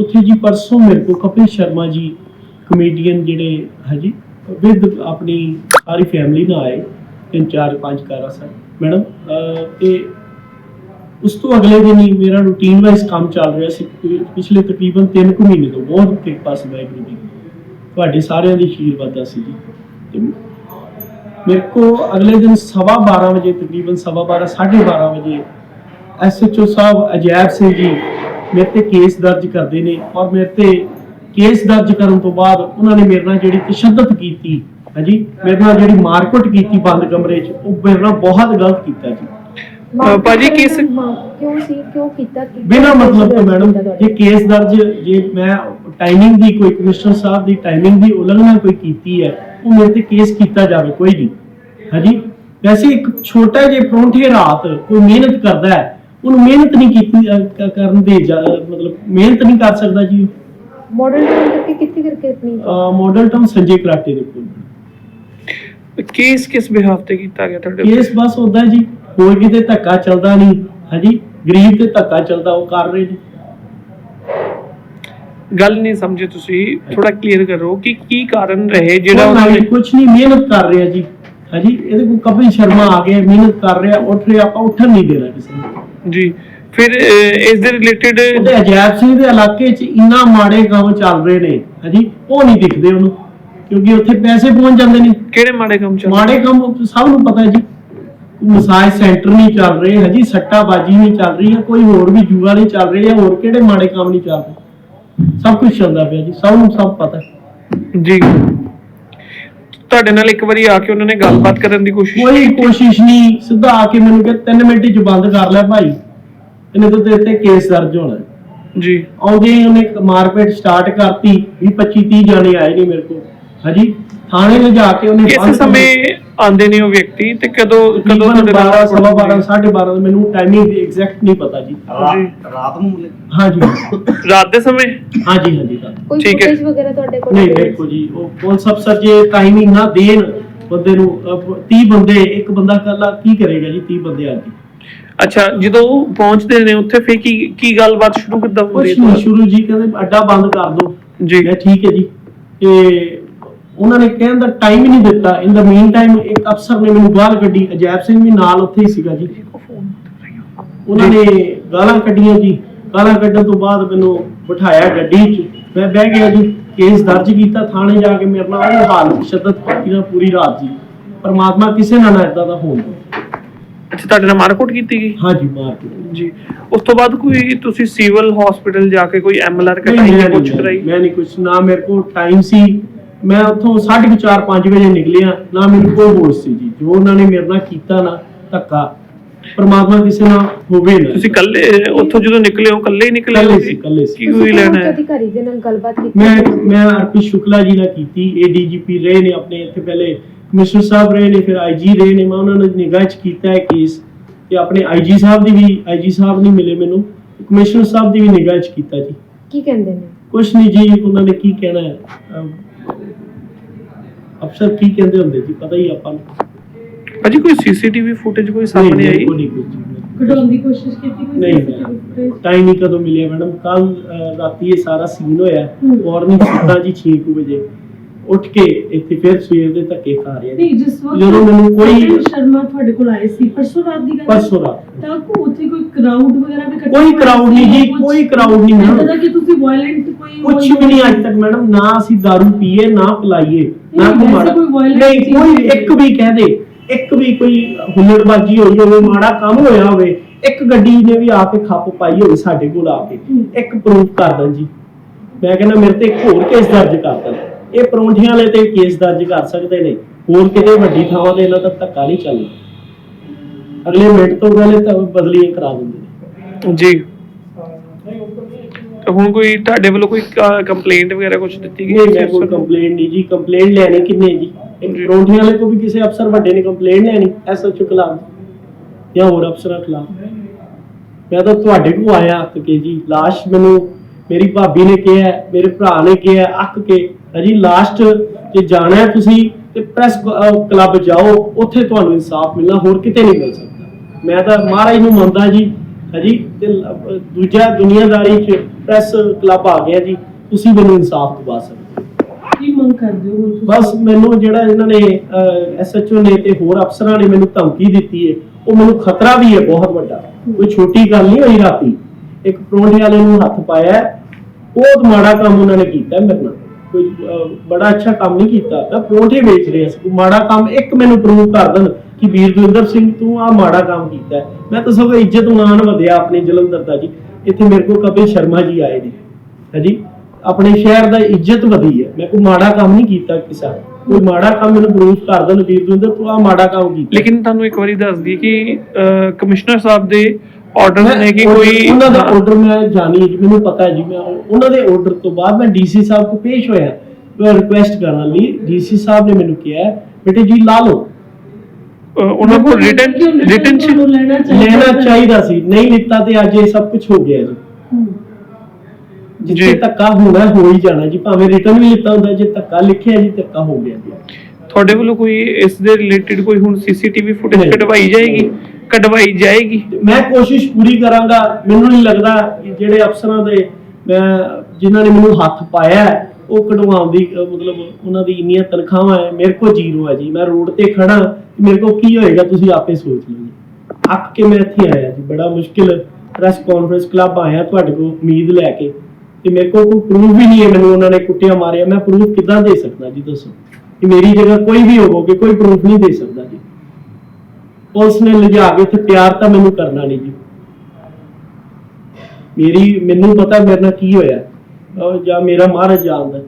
ਉੱਥੇ ਜੀ ਪਰਸੋਂ ਮੇਰੇ ਕੋਲ ਕਪਿਲ ਸ਼ਰਮਾ ਜੀ ਕਮੇਡੀਅਨ ਜਿਹੜੇ ਹੈ ਜੀ ਵਿਦ ਆਪਣੀ ਸਾਰੀ ਫੈਮਿਲੀ ਨਾਲ ਆਏ ਤਿੰਨ ਚਾਰ ਪੰਜ ਕਾਰਾਂ ਸਨ ਮੈਡਮ ਅਹ, ਉਸ ਤੋਂ ਅਗਲੇ ਦਿਨ ਹੀ ਮੇਰਾ ਰੂਟੀਨ ਵਾਈਜ਼ ਕੰਮ ਚੱਲ ਰਿਹਾ ਸੀ। ਪਿਛਲੇ ਤਕਰੀਬਨ 3 ਕੁ ਮਹੀਨੇ ਤੋਂ ਬਹੁਤ ਕਿਰਪਾ ਸੀ ਵਾਹਿਗੁਰੂ ਦੀ ਤੁਹਾਡੇ ਸਾਰਿਆਂ ਦੀ ਆਸ਼ੀਰਵਾਦ ਸੀ ਜੀ। ਤੇ ਮੇਰੇ ਕੋ ਅਗਲੇ ਦਿਨ ਸਵਾ 12 ਵਜੇ ਤਕਰੀਬਨ ਸਵਾ 12 12:30 ਵਜੇ ਐਸਐਚਓ ਸਾਹਿਬ ਅਜੈਬ ਸਿੰਘ ਜੀ ਮੇਰੇ ਤੇ ਕੇਸ ਦਰਜ ਕਰਦੇ ਨੇ ਔਰ ਮੇਰੇ ਤੇ ਕੇਸ ਦਰਜ ਕਰਨ ਤੋਂ ਬਾਅਦ ਉਹਨਾਂ ਨੇ ਮੇਰੇ ਨਾਲ ਜਿਹੜੀ ਤਸ਼ੱਦਦ ਕੀਤੀ ਹਾਂਜੀ ਮੇਰੇ ਨਾਲ ਜਿਹੜੀ ਮਾਰਕੁੱਟ ਕੀਤੀ ਬੰਦ ਕਮਰੇ 'ਚ ਉਹ ਮੇਰੇ ਨਾਲ ਬਹੁਤ ਗਲਤ ਕੀਤਾ ਜੀ। ਭਾਜੀ, ਕਿਸ- ਕਿਉਂ ਸੀ? ਕਿਉਂ ਕੀਤਾ? ਕੀ- ਬਿਨਾਂ ਮਤਲਬ ਤੋਂ ਮੈਡਮ? ਜੇ ਕੇਸ ਦਰਜ ਜੇ ਮੈਂ ਟਾਈਮਿੰਗ ਦੀ ਕੋਈ ਕਮਿਸ਼ਨਰ ਸਾਹਿਬ ਦੀ ਟਾਈਮਿੰਗ ਦੀ ਉਲੰਘਣਾ ਕੋਈ ਕੀਤੀ ਹੈ ਉਹ ਮੇਰੇ ਤੇ ਕੇਸ ਕੀਤਾ ਜਾਵੇ ਕੋਈ ਨਹੀਂ। ਹਾਂਜੀ? ਵੈਸੇ ਇੱਕ ਛੋਟਾ ਜਿਹਾ ਪਰੌਂਠੇ ਰਾਤ ਕੋਈ ਮਿਹਨਤ ਕਰਦਾ ਹੈ ਉਹਨੂੰ ਮਿਹਨਤ ਨਹੀਂ ਕੀਤੀ ਕ- ਕਰਨ ਦੇ ਜਾ- ਮਤਲਬ ਮਿਹਨਤ ਨਹੀਂ ਕਰ ਸਕਦਾ ਜੀ ਮਾਡਲ ਟਾਊਨ ਕਰਕੇ ਕਿੱਥੇ ਕਰਕੇ ਆਪਣੀ ਮਾਡਲ ਟਾਊਨ ਸੰਜੇ ਕਰਾਟੇ ਦੇ ਕੋਲ। ਕੇਸ ਕਿਸ ਬਿਹਾਫ ਤੇ ਕੀਤਾ ਗਿਆ ਤੁਹਾਡੇ ਕੇਸ ਬਸ ਉਦਾਂ ਜੀ ਕੋਈ ਕਿਤੇ ਧੱਕਾ ਚੱਲਦਾ ਨਹੀਂ ਹਾਂਜੀ? ਗਰੀਬ ਤੇ ਧੱਕਾ ਚੱਲਦਾ ਉਹ ਕਰ ਰਹੇ ਨੇ। ਗੱਲ ਨਹੀਂ ਸਮਝੇ ਤੁਸੀਂ ਥੋੜਾ ਕਲੀਅਰ ਕਰੋ ਕਿ ਕੀ ਕਾਰਨ ਰਹੇ ਜਿਹੜਾ ਜਿਹੜਾ ਉਹਨਾਂ ਨੇ ਕੁਝ ਨਹੀਂ ਮਿਹਨਤ ਕਰ ਰਿਹਾ ਜੀ। ਹਾਂਜੀ ਇਹਦੇ ਕੋਲ ਕਪਿਲ ਸ਼ਰਮਾ ਆ ਗਿਆ ਮਿਹਨਤ ਕਰ ਰਿਹਾ ਉੱਠ ਰਿਹਾ ਆਪਾਂ ਉੱਠਣ ਨਹੀਂ ਦੇਣਾ ਕਿਸੇ ਨੂੰ। ਜੀ। ਫਿਰ ਇਸ ਦੇ ਰਿਲੇਟਡ ਉਹਦੇ ਅਜੈਬ ਸਿੰਘ ਦੇ ਇਲਾਕੇ 'ਚ ਇੰਨਾ ਮਾੜੇ ਕੰਮ ਚੱਲ ਰਹੇ ਨੇ ਹਾਂਜੀ ਉਹ ਨਹੀਂ ਦਿਖਦੇ ਉਹਨੂੰ ਕਿਉਂਕਿ ਉੱਥੇ ਪੈਸੇ ਪਹੁੰਚ ਜਾਂਦੇ ਨੇ। ਕਿਹੜੇ ਮਾੜੇ ਕੰਮ ਚੱਲ ਮਾੜੇ ਕੰਮ ਸਭ ਨੂੰ ਪਤਾ ਹੈ ਜੀ। ਮਸਾਜ ਸੈਂਟਰ ਨਹੀਂ ਚੱਲ ਰਹੇ ਹਜੀ ਸੱਟਾਬਾਜੀ ਨਹੀਂ ਚੱਲ ਰਹੀ ਹੈ ਕੋਈ ਹੋਰ ਵੀ ਜੂਆ ਨਹੀਂ ਚੱਲ ਰਹੀ ਹੈ ਹੋਰ ਕਿਹੜੇ ਮਾੜੇ ਕੰਮ ਨਹੀਂ ਚੱਲ ਰਹੇ। ਸਭ ਕੁਝ ਚੱਲਦਾ ਪਿਆ ਜੀ ਸਭ ਨੂੰ ਸਭ ਪਤਾ ਜੀ। ਤੁਹਾਡੇ ਨਾਲ ਇੱਕ ਵਾਰੀ ਆ ਕੇ ਉਹਨਾਂ ਨੇ ਗੱਲਬਾਤ ਕਰਨ ਦੀ ਕੋਸ਼ਿਸ਼ ਕੋਈ ਕੋਸ਼ਿਸ਼ ਨਹੀਂ ਸਿੱਧਾ ਆ ਕੇ ਮੈਨੂੰ ਕਿ 3 ਮਿੰਟ ਚ ਬੰਦ ਕਰ ਲੈ ਭਾਈ। ਇਹਨੇ ਤੋਂ ਤੇਰੇ ਤੇ ਕੇਸ ਦਰਜ ਹੋਣਾ। ਜੀ। ਆਉਂਦੇ ਹੀ ਉਹਨੇ ਮਾਰਪੀਟ ਸਟਾਰਟ ਕਰਤੀ 20 25 30 ਜਾਣੇ ਆਏ ਨੇ ਮੇਰੇ ਕੋਲ। ਹਾਂਜੀ ਥਾਣੇ ਲਿਜਾ ਕੇ ਉਹਨੇ ਕਿਸ ਸਮੇਂ ਆਂਦੇ ਨੇ ਉਹ ਵਿਅਕਤੀ ਤੇ ਕਦੋਂ ਕਦੋਂ ਤੁਹਾਡੇ ਨਾਲ 12 ਸਵਾ 12 12:30 ਮੈਨੂੰ ਟਾਈਮਿੰਗ ਦੀ ਐਗਜ਼ੈਕਟ ਨਹੀਂ ਪਤਾ ਜੀ। ਜੀ। ਰਾਤ ਨੂੰ ਮਿਲੇ? ਹਾਂਜੀ। ਰਾਤ ਦੇ ਸਮੇਂ? ਹਾਂਜੀ ਹਾਂਜੀ ਤਾਂ ਕੋਈ ਠੀਕ ਹੈ। ਫੁਟੇਜ ਵਗੈਰਾ ਤੁਹਾਡੇ ਕੋਲ ਨਹੀਂ ਦੇਖੋ ਜੀ ਉਹ ਪੁਲਿਸ ਅਫਸਰ ਜੇ ਟਾਈਮਿੰਗ ਨਾ ਦੇਣ ਬੰਦੇ ਨੂੰ 30 ਬੰਦੇ ਇੱਕ ਬੰਦਾ ਕੱਲਾ ਕੀ ਕਰੇਗਾ ਜੀ 30 ਬੰਦੇ ਆ ਕੇ? ਅੱਛਾ ਜਦੋਂ ਉਹ ਪਹੁੰਚਦੇ ਨੇ ਉੱਥੇ ਫਿਰ ਕੀ ਕੀ ਗੱਲਬਾਤ ਸ਼ੁਰੂ ਕਿੱਦਾਂ ਹੁੰਦੀ ਕੁਛ ਹੈ ਨਹੀਂ ਸ਼ੁਰੂ ਜੀ ਕਹਿੰਦੇ ਅੱਡਾ ਬੰਦ ਕਰ ਦਿਓ। ਜੀ। ਮੈਂ ਠੀਕ ਹੈ ਜੀ। ਤੇ ਉਹਨਾਂ ਨੇ ਕਹਿਣ ਦਾ ਟਾਈਮ ਹੀ ਨਹੀਂ ਦਿੱਤਾ। ਇਨ ਦਾ ਮੀਨ ਟਾਈਮ ਇੱਕ ਅਫਸਰ ਨੇ ਮੈਨੂੰ ਗਾਲ ਕੱਢੀ। ਅਜੈਬ ਸਿੰਘ ਵੀ ਨਾਲ ਉੱਥੇ ਹੀ ਸੀਗਾ ਜੀ। ਉਹਨਾਂ ਨੇ ਗਾਲਾਂ ਕੱਢੀਆਂ ਜੀ। ਗਾਲਾਂ ਕੱਢਣ ਤੋਂ ਬਾਅਦ ਮੈਨੂੰ ਬਿਠਾਇਆ ਗੱਡੀ 'ਚ। ਮੈਂ ਬਹਿ ਗਿਆ ਜੀ। ਕੇਸ ਦਰਜ ਕੀਤਾ। ਥਾਣੇ ਜਾ ਕੇ ਮੇਰੇ ਨਾਲ ਉਹ ਹਾਲ ਸ਼ਿੱਦਤ ਕੀਤੀ ਨਾ ਪੂਰੀ ਰਾਤ ਜੀ। ਪਰਮਾਤਮਾ ਕਿਸੇ ਨਾਲ ਏਦਾਂ ਦਾ ਹੋਣ ਦੇ ਅੱਛਾ ਤੁਹਾਡੇ ਨਾਲ ਮਾਰਕੁੱਟ ਕੀਤੀ ਗਈ? ਹਾਂਜੀ ਮਾਰ ਕੇ ਜੀ। ਉਸ ਤੋਂ ਬਾਅਦ ਕੋਈ ਤੁਸੀਂ ਸਿਵਲ ਹਸਪੀਟਲ ਜਾ ਕੇ ਕੋਈ ਐਮਐਲਆਰ ਕਟਾਈ ਮੈਂ ਜਾਂ ਨਹੀਂ ਕੁਝ ਕਰਾਈ? ਮੈਂ ਨਹੀਂ ਕੁਛ। ਨਾ ਮੇਰੇ ਕੋਲ ਟਾਈਮ ਸੀ। ਮੈਂ ਉੱਥੋਂ 4:30 5 ਵਜੇ ਨਿਕਲਿਆ। ਨਾ ਮੈਨੂੰ ਕੋਈ ਹੋਸ਼ ਸੀ ਜੀ। ਜੋ ਉਹਨਾਂ ਨੇ ਮੇਰੇ ਨਾਲ ਕੀਤਾ ਨਾ ਧੱਕਾ। ਪਰਮਾਤਮਾ ਕਿਸੇ ਨਾਲ ਹੋਵੇ ਨਾ। ਤੁਸੀਂ ਕੱਲੇ ਉੱਥੋਂ ਜਦੋਂ ਨਿਕਲੇ ਹੋ ਕੱਲੇ ਹੀ ਨਿਕਲੇ ਹੋ ਸੀ, ਇਕੱਲੇ ਸੀ। ਕੀ ਹੋਈ ਲੈਣਾ ਹੈ? ਅਧਿਕਾਰੀ ਦੇ ਨਾਲ ਗੱਲਬਾਤ ਕੀਤੀ ਮੈਂ ਮੈਂ ਅਰਪਿਤ ਸ਼ੁਕਲਾ ਜੀ ਨਾਲ ਕੀਤੀ। ਏਡੀਜੀਪੀ ਰਹੇ ਨੇ ਆਪਣੇ ਇੱਥੇ ਪਹਿਲੇ। ਕਮਿਸ਼ਨਰ ਸਾਹਿਬ ਰਹੇ ਨੇ ਫਿਰ ਆਈਜੀ ਰਹੇ ਨੇ। ਮੈਂ ਉਹਨਾਂ ਨੂੰ ਨਿਗਾਹ 'ਚ ਕੀਤਾ ਹੈ ਕੇਸ ਤੇ ਆਪਣੇ ਆਈਜੀ ਸਾਹਿਬ ਦੀ ਵੀ ਆਈਜੀ ਸਾਹਿਬ ਨਹੀਂ ਮਿਲੇ ਮੈਨੂੰ। ਕਮਿਸ਼ਨਰ ਸਾਹਿਬ ਦੀ ਵੀ ਨਿਗਾਹ 'ਚ ਕੀਤਾ ਜੀ। ਕੀ ਕਹਿੰਦੇ ਨੇ? ਕੁਛ ਨਹੀਂ ਜੀ ਉਹਨਾਂ ਨੇ ਕੀ ਕਹਿਣਾ ਹੈ? ਅਮ, ਅਫਸਰ ਕੀ ਕਹਿੰਦੇ ਹੁੰਦੇ ਜੀ ਪਤਾ ਹੀ ਆਪਾਂ ਨੂੰ। ਭਾਜੀ ਕੋਈ ਸੀਸੀਟੀਵੀ ਫੁਟੇਜ ਕੋਈ ਸਾਹਮਣੇ ਨਹੀਂ, ਆਈ? ਕੋਈ ਨਹੀਂ ਕੁਝ ਨਹੀਂ। ਕਢਾਉਣ ਦੀ ਕੋਸ਼ਿਸ਼ ਕੀਤੀ ਕੋਈ ਨਹੀਂ? ਟਾਈਮ ਹੀ ਕਦੋਂ ਮਿਲਿਆ ਮੈਡਮ? ਕੱਲ ਰਾਤੀ ਇਹ ਸਾਰਾ ਸੀਨ ਹੋਇਆ। ਮਾਰਨਿੰਗ ਸੁੱਤਾ ਜੀ 6 ਵਜੇ। ਉੱਠ ਕੇ ਇੱਥੇ ਫਿਰ ਸਵੇਰ ਦੇ ਧੱਕੇ ਖਾ ਰਿਹਾ ਨਹੀਂ ਜਿਸ ਵਕਤ ਜਦੋਂ ਮੈਨੂੰ ਕੋਈ- ਕਪਿਲ ਸ਼ਰਮਾ ਤੁਹਾਡੇ ਕੋਲ ਆਏ ਸੀ ਪਰਸੋਂ ਰਾਤ ਦੀ ਗੱਲ? ਪਰਸੋਂ ਰਾਤ ਤਾਂ ਕੋ ਉੱਥੇ ਕੋਈ ਕਰਾਊਡ ਵਗੈਰਾ ਵੀ ਇਕੱਠਾ ਕੋਈ crowd ਨਹੀਂ? ਜੀ, ਕੋਈ crowd ਨਹੀਂ ਏਦਾਂ ਮੈਡਮ। ਦਾ ਕਿ ਤੁਸੀਂ ਵਾਇਲੈਂਟ ਕੋਈ ਕੁਝ ਵੀ ਨਹੀਂ ਅੱਜ ਤੱਕ ਮੈਡਮ ਨਾ ਅਸੀਂ दारू ਪੀਏ ਨਾ ਪਲਾਈਏ ਨਾ ਕੋਈ ਮਾੜਾ ਨਹੀਂ ਕੋਈ। ਇੱਕ ਵੀ ਕਹਿ ਦੇ ਇੱਕ ਵੀ ਕੋਈ ਹੁੱਲੜਬਾਜੀ ਹੋਈ ਹੋਵੇ ਮਾੜਾ ਕੰਮ ਹੋਇਆ ਹੋਵੇ ਇੱਕ ਗੱਡੀ ਨੇ ਵੀ ਆ ਕੇ ਖੱਪ ਪਾਈ ਹੋਵੇ ਸਾਡੇ ਕੋਲ ਆ ਕੇ। ਇੱਕ ਪ੍ਰੂਫ ਕਰ ਦੇਣ ਜੀ ਮੈਂ ਕਹਿੰਦਾ ਮੇਰੇ ਤੇ ਇੱਕ ਹੋਰ ਕੇਸ ਦਰਜ ਕਰ ਦੇਣ ਇਹ ਪਰੌਂਠਿਆਂ ਵਾਲੇ ਤੇ ਕੇਸ ਦਰਜ ਕਰ ਸਕਦੇ ਨੇ। ਹੋਰ ਕਿਤੇ ਵੱਡੀ ਥਾਵਾਂ ਤੇ ਇਹਨਾਂ ਦਾ ਧੱਕਾ ਨਹੀਂ ਚੱਲਣਾ। ਅਗਲੇ ਮਿੰਟ ਤੋਂ ਪਹਿਲੇ ਤਾਂ ਬਦਲੀਆਂ ਕਰਾ ਦਿੰਦੇ ਨੇ। ਜੀ। ਹੁਣ ਕੋਈ ਤੁਹਾਡੇ ਵੱਲੋਂ ਕੋਈ ਕੰਪਲੇਂਟ ਵਗੈਰਾ ਕੁਝ ਦਿੱਤੀ ਗਈ ਹੈ ਕੋਈ ਕੰਪਲੇਂਟ ਨਹੀਂ ਜੀ। ਕੰਪਲੇਂਟ ਲੈਣੀ ਕਿੰਨੇ ਜੀ। ਪਰੌਂਠਿਆਂ ਵਾਲੇ ਕੋ ਵੀ ਕਿਸੇ ਅਫਸਰ ਵੱਡੇ ਨੇ ਕੰਪਲੇਂਟ ਲੈਣੀ ਐਸਐਚਓ ਖਿਲਾਫ ਜਾਂ ਹੋਰ ਅਫਸਰਾਂ ਖਿਲਾਫ। ਮੈਂ ਤਾਂ ਤੁਹਾਡੇ ਕੋਲ ਆਇਆ ਅੱਕ ਕੇ ਜੀ। ਲਾਸ਼ ਮੈਨੂੰ ਮੇਰੀ ਭਾਬੀ ਨੇ ਕਿਹਾ ਮੇਰੇ ਭਰਾ ਨੇ ਕਿਹਾ ਅੱਕ ਕੇ ਅਜੀ ਲਾਸਟ ਜੇ ਜਾਣਾ ਹੈ ਤੁਸੀਂ ਤੇ ਪ੍ਰੈਸ ਕਲੱਬ ਜਾਓ ਉੱਥੇ ਤੁਹਾਨੂੰ ਇਨਸਾਫ ਮਿਲਣਾ ਹੋਰ ਕਿਤੇ ਨਹੀਂ ਮਿਲ ਸਕਦਾ ਮੈਂ ਤਾਂ ਮਹਾਰਾਜ ਨੂੰ ਮੰਨਦਾ ਜੀ ਹਾਂਜੀ ਤੇ ਦੂਜਾ ਦੁਨੀਆਦਾਰੀ ਚ ਪ੍ਰੈਸ ਕਲੱਬ ਆ ਗਿਆ ਜੀ ਤੁਸੀਂ ਮੈਨੂੰ ਇਨਸਾਫ ਦਿਵਾ ਸਕਦੇ। ਕੀ ਮੰਗ ਕਰਦੇ ਹੋ? ਬਸ ਮੈਨੂੰ ਜਿਹੜਾ ਇਹਨਾਂ ਨੇ ਐਸਐਚਓ ਨੇ ਤੇ ਹੋਰ ਅਫਸਰਾਂ ਨੇ ਮੈਨੂੰ ਧਮਕੀ ਦਿੱਤੀ ਹੈ ਉਹ ਮੈਨੂੰ ਖਤਰਾ ਵੀ ਹੈ ਬਹੁਤ ਵੱਡਾ ਕੋਈ ਛੋਟੀ ਗੱਲ ਨਹੀਂ ਹੋਈ ਰਾਤੀ ਇੱਕ ਪਰੌਂਠੇ ਵਾਲੇ ਨੂੰ ਹੱਥ ਪਾਇਆ ਬਹੁਤ ਮਾੜਾ ਕੰਮ ਉਹਨਾਂ ਨੇ ਕੀਤਾ ਮੇਰੇ ਨਾਲ ਕੋਈ ਅਹ, ਬੜਾ ਅੱਛਾ ਕੰਮ ਨਹੀਂ ਕੀਤਾ। ਤਾਂ ਪਰੌਂਠੇ ਵੇਚ ਰਿਹਾ ਸੀ ਮਾੜਾ ਕੰਮ ਇੱਕ ਮੈਨੂੰ ਪ੍ਰੂਵ ਕਰ ਦੇਣ ਕਿ ਵੀਰ ਸਿੰਘ ਤੂੰ ਆ ਮਾੜਾ ਕੰਮ ਕੀਤਾ ਮੈਂ ਤਾਂ ਸਗੋਂ ਇੱਜ਼ਤ ਮਾਣ ਵਧਿਆ ਆਪਣੇ ਜਲੰਧਰ ਦਾ ਜੀ। ਇੱਥੇ ਮੇਰੇ ਕੋਲ ਕਪਿਲ ਸ਼ਰਮਾ ਜੀ ਆਏ ਨੇ। ਹਾਂਜੀ ਆਪਣੇ ਸ਼ਹਿਰ ਦਾ ਇੱਜ਼ਤ ਵਧੀ ਹੈ। ਮੈਂ ਕੋਈ ਮਾੜਾ ਕੰਮ ਨਹੀਂ ਕੀਤਾ ਕਿਸੇ ਕੋਈ ਮਾੜਾ ਕੰਮ ਮੈਨੂੰ ਪ੍ਰੂਫ ਕਰ ਦੇਣ ਵੀਰ ਦਵਿੰਦਰ ਤੂੰ ਆ ਮਾੜਾ ਕੰਮ ਕੀਤਾ। ਲੇਕਿਨ ਤੁਹਾਨੂੰ ਇੱਕ ਵਾਰੀ ਦੱਸ ਦਈਏ ਕਿ ਕਮਿਸ਼ਨਰ ਸਾਹਿਬ ਦੇ ਆਰਡਰ ਮੈਂ ਨੇ ਕਿ ਕੋਈ ਉਹਨਾਂ ਦਾ ਆਰਡਰ ਮੈਂ ਜਾਣੀ ਮੈਨੂੰ ਪਤਾ ਹੈ ਜੀ ਮੈਂ ਉਹ- ਉਹਨਾਂ ਦੇ ਆਰਡਰ ਤੋਂ ਬਾਅਦ ਮੈਂ ਡੀਸੀ ਸਾਹਿਬ ਕੋ ਪੇਸ਼ ਹੋਇਆ। ਰਿਕੁਐਸਟ ਕਰਨ ਲਈ ਡੀਸੀ ਸਾਹਿਬ ਨੇ ਮੈਨੂੰ ਕਿਹਾ ਬੇਟੇ ਜੀ ਲਾ ਲਓ। ਉਹਨਾਂ ਕੋਲ ਰਿਟਨ ਰਿਟਨ ਚ ਲੈਣਾ ਚਾਹੀਦਾ। ਸੀ। ਨਹੀਂ ਲਿੱਤਾ ਤੇ ਅੱਜ ਇਹ ਸਭ ਕੁਝ ਹੋ ਗਿਆ ਜੀ। ਜਿੱਥੇ। ਧੱਕਾ ਹੋਣਾ ਹੋ ਹੀ ਜਾਣਾ ਜੀ। ਭਾਵੇਂ ਰਿਟਰਨ ਵੀ ਲਿੱਤਾ ਹੁੰਦਾ ਜੇ ਧੱਕਾ ਲਿਖਿਆ ਜੀ ਧੱਕਾ ਹੋ ਗਿਆ ਜੀ। ਤੁਹਾਡੇ ਵੱਲੋਂ ਕੋਈ ਇਸ ਦੇ ਰਿਲੇਟਡ ਕੋਈ ਹੁਣ ਸੀਸੀਟੀਵੀ ਫੁਟੇਜ। ਕਢਵਾਈ ਜਾਏਗੀ? ਕਢਵਾਈ ਜਾਏਗੀ। ਮੈਂ ਕੋਸ਼ਿਸ਼ ਪੂਰੀ ਕਰਾਂਗਾ ਮੈਨੂੰ ਨਹੀਂ ਲੱਗਦਾ ਕਿ ਜਿਹੜੇ ਅਫਸਰਾਂ ਦੇ ਮੈਂ ਜਿਨ੍ਹਾਂ ਨੇ ਮੈਨੂੰ ਹੱਥ ਪਾਇਆ ਉਹ ਕਢਵਾਉਣ ਦੀ ਅਹ, ਮਤਲਬ ਉਹਨਾਂ ਦੀ ਇੰਨੀਆਂ ਤਨਖਾਹਾਂ ਹੈ ਮੇਰੇ ਕੋਲ ਜ਼ੀਰੋ ਹੈ ਜੀ। ਮੈਂ ਰੋਡ ਤੇ ਖੜਾ ਮੇਰੇ ਕੋਲ ਕੀ ਹੋਏਗਾ ਤੁਸੀਂ ਆਪੇ ਸੋਚ ਲਓ ਜੀ। ਅੱਕ ਕੇ ਮੈਂ ਇੱਥੇ ਆਇਆ ਜੀ ਬੜਾ ਮੁਸ਼ਕਿਲ ਪ੍ਰੈਸ ਕਾਨਫਰੰਸ ਕਲੱਬ ਆਇਆ ਤੁਹਾਡੇ ਕੋਲ ਉਮੀਦ ਲੈ ਕੇ। ਤੇ ਮੇਰੇ ਕੋਲ ਕੋਈ ਪ੍ਰੂਫ ਵੀ ਨਹੀਂ ਹੈ ਮੈਨੂੰ ਉਹਨਾਂ ਨੇ ਕੁੱਟਿਆ ਮਾਰਿਆ। ਮੈਂ ਪ੍ਰੂਫ ਕਿੱਦਾਂ ਦੇ ਸਕਦਾ ਜੀ ਦੱਸੋ? ਕਿ ਮੇਰੀ ਜਗ੍ਹਾ ਕੋਈ ਵੀ ਹੋਵੋਗੇ ਕੋਈ ਪ੍ਰੂਫ ਨਹੀਂ ਦੇ ਸਕਦਾ ਜੀ। ਪੁਲਿਸ ਨੇ ਲਿਜਾ ਕੇ ਉੱਥੇ ਪਿਆਰ ਤਾਂ ਮੈਨੂੰ ਕਰਨਾ ਨਹੀਂ ਜੀ। ਮੇਰੀ, ਮੈਨੂੰ ਪਤਾ ਮੇਰੇ ਨਾਲ ਕੀ ਹੋਇਆ। ਜਾਂ ਮੇਰਾ ਮਹਾਰਾਜ ਜਾਣਦਾ।